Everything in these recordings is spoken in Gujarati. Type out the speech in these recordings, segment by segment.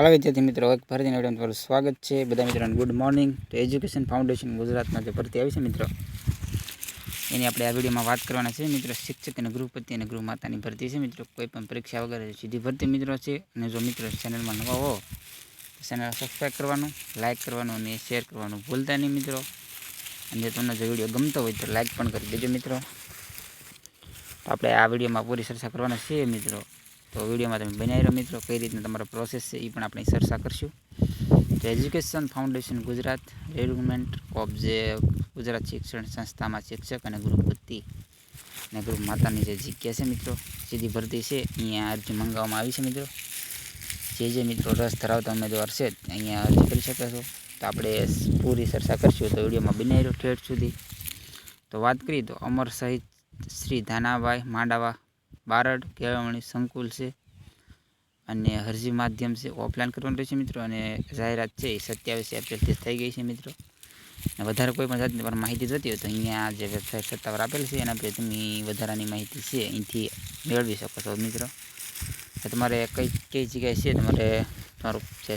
નમસ્કાર વિદ્યાર્થી મિત્રો, એક ભરતી નિવેદન તમારું સ્વાગત છે. બધા મિત્રોને ગુડ મોર્નિંગ તો એજ્યુકેશન ફાઉન્ડેશન ગુજરાતમાં જે ભરતી આવી છે મિત્રો, એની આપણે આ વિડીયોમાં વાત કરવાના છે. મિત્રો, શિક્ષક અને ગૃહપતિ અને ગૃહ માતાની ભરતી છે મિત્રો. કોઈ પણ પરીક્ષા વગર સીધી ભરતી મિત્રો છે. અને જો મિત્રો ચેનલમાં નવા હો, તો ચેનલ સબસ્ક્રાઈબ કરવાનું લાઇક કરવાનું અને શેર કરવાનું ભૂલતા નહીં મિત્રો. અને જો તમને જો વીડિયો ગમતો હોય તો લાઇક પણ કરી દેજો મિત્રો. આપણે આ વિડીયોમાં પૂરી ચર્ચા કરવાના છીએ મિત્રો. તો વિડીયોમાં તમે બનાવી રહ્યો મિત્રો. કઈ રીતના તમારો પ્રોસેસ છે એ પણ આપણે ચર્ચા કરશું. તો એજ્યુકેશન ફાઉન્ડેશન ગુજરાત રેગ્યુમેન્ટ ઓફ જે ગુજરાત શિક્ષણ સંસ્થામાં શિક્ષક અને ગૃહપતિ અને ગૃહ માતાની જે જગ્યા છે મિત્રો, સીધી ભરતી છે. અહીંયા અરજી મંગાવવામાં આવી છે મિત્રો. જે જે મિત્રો રસ ધરાવતા ઉમેદવાર છે અહીંયા અરજી કરી શકે છો. તો આપણે પૂરી ચર્ચા કરશું. તો વિડીયોમાં બનાવી રહ્યો ઠેઠ સુધી. તો વાત કરીએ તો અમર સહિત શ્રી ધાનાભાઈ માંડાવા બારડ કેળવણી સંકુલ છે અને અરજી માધ્યમ છે. ઓફલાઈન કરવાનું રહેશે મિત્રો અને જાહેરાત છે એ સત્યાવીસ એપ્રિલથી થઈ ગઈ છે મિત્રો. અને વધારે કોઈ પણ જાતની પણ માહિતી જોતી હોય તો અહીંયા જે વેબસાઇટ સત્તાવાર આપેલ છે એના પર તમે વધારાની માહિતી છે અહીંથી મેળવી શકો છો મિત્રો. તમારે કઈ કઈ જગ્યાએ છે તમારે તમારું જે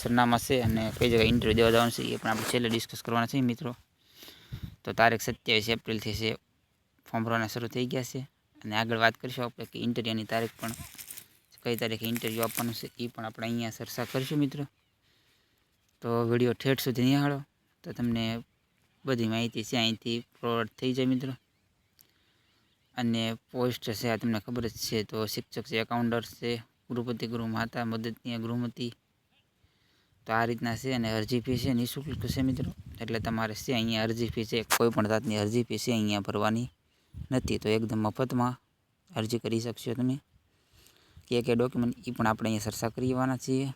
સરનામા છે અને કઈ જગ્યાએ ઇન્ટરવ્યૂ દેવા જવાનું છે એ પણ આપણે છેલ્લે ડિસ્કસ કરવાના છે મિત્રો. તો તારીખ સત્યાવીસ એપ્રિલથી છે. ફોર્મ ભરવાના શરૂ થઈ ગયા છે. અને આગળ વાત કરીશું આપણે કે ઇન્ટરવ્યૂની તારીખ પણ, કઈ તારીખે ઇન્ટરવ્યૂ આપવાનું છે એ પણ આપણે અહીંયા ચર્ચા કરીશું મિત્રો. તો વીડિયો ઠેઠ સુધી નિહાળો. તો તમને બધી માહિતી છે, અહીંથી ફોરવર્ડ થઈ જાય મિત્રો. અને પોસ્ટ છે, આ તમને ખબર જ છે, તો શિક્ષક છે એકાઉન્ટર છે ગૃહપતિ ગૃહ માતા, મદદનીય ગૃહમતી. તો આ રીતના છે અને અરજી ફી છે, નિઃશુલ્ક છે મિત્રો. એટલે તમારે છે, અહીંયા અરજી ફી છે, કોઈ પણ જાતની અરજી ફી છે, અહીંયા ભરવાની. નથી, તો એકદમ મફતમાં અરજી કરી શકશો તમે. કે કે ડોક્યુમેન્ટ એ પણ આપણે અહીંયા ચર્ચા કરવાના છીએ.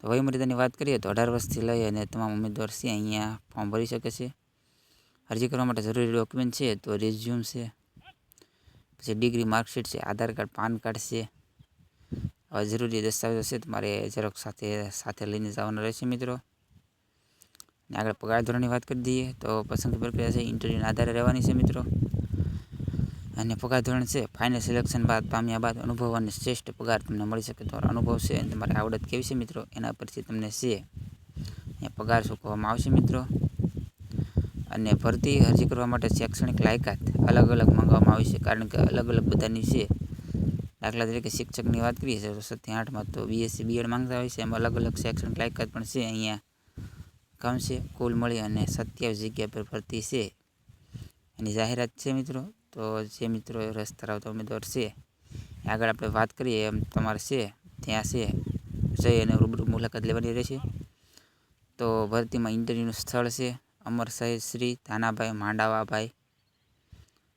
તો વયમર્યાદાની વાત કરીએ તો અઢાર વર્ષથી લઈ અને તમામ ઉમેદવાર છે અહીંયા ફોર્મ ભરી શકે છે. અરજી કરવા માટે જરૂરી ડોક્યુમેન્ટ છે તો રિઝ્યુમ છે. પછી ડિગ્રી માર્કશીટ છે, આધાર કાર્ડ, પાન કાર્ડ છે. હવે જરૂરી દસ્તાવેજો છે તમારે ઝેરોક્ષ સાથે સાથે લઈને જવાના રહેશે મિત્રો. આગળ પગાર ધોરણની વાત કરી દઈએ, તો પસંદગી પ્રક્રિયા છે ઇન્ટરવ્યૂના આધારે રહેવાની છે મિત્રો. અને પગાર ધોરણ છે ફાઇનલ સિલેક્શન બાદ, પામ્યા બાદ અનુભવ અને શ્રેષ્ઠ પગાર તમને મળી શકે. તમારો અનુભવ છે અને તમારી આવડત કેવી છે મિત્રો? એના પરથી તમને છે. અહીંયા પગાર ચૂકવવામાં આવશે મિત્રો? અને ભરતી અરજી કરવા માટે શૈક્ષણિક લાયકાત અલગ અલગ માંગવામાં આવી છે, કારણ કે અલગ અલગ બધાની છે. દાખલા તરીકે શિક્ષકની વાત કરીએ, તો સત્ય આઠમાં તો બીએસસી બીએડ માંગતા હોય છે, એમ અલગ અલગ શૈક્ષણિક લાયકાત પણ છે અહીંયા. છે કુલ મળી અને સત્યાવીસ જગ્યા પર ભરતી છે. એની જાહેરાત છે મિત્રો. તો જે મિત્રો રસ ધરાવતા ઉમેદવાર છે, આગળ આપણે વાત કરીએ એમ તમારે છે, ત્યાં છે. જઈ અને રૂબરૂ મુલાકાત લેવાની રહેશે. તો ભરતીમાં ઇન્ટરવ્યૂનું સ્થળ છે, અમર સાહેબ શ્રી ધાનાભાઈ માંડાવાભાઈ.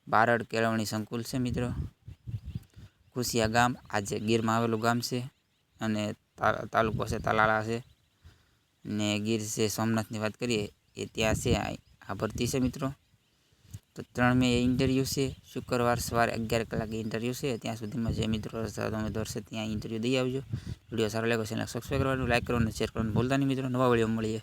બારડ કેળવણી સંકુલ છે મિત્રો. ખુશિયા ગામ, આજે ગીરમાં આવેલું ગામ છે અને તાલુકો છે તાલાળા છે. ને ગીર છે, સોમનાથની વાત કરીએ, એ ત્યાં છે. આ ભરતી છે મિત્રો. તો ત્રણ મે ઇન્ટરવ્યૂ છે. શુક્રવાર સવારે અગિયાર કલાકે ઇન્ટરવ્યૂ છે. ત્યાં સુધીમાં જે મિત્રો ઉમેદવાર છે ત્યાં ઇન્ટરવ્યૂ દઈ આવજો. વીડિયો સારો લાગ્યો છે સબસ્ક્રાઈબ કરવાનું લાઈક કરવાનું શેર કરવાનું ભૂલતા નહીં મિત્રો. નવા વીડિયો મળીએ.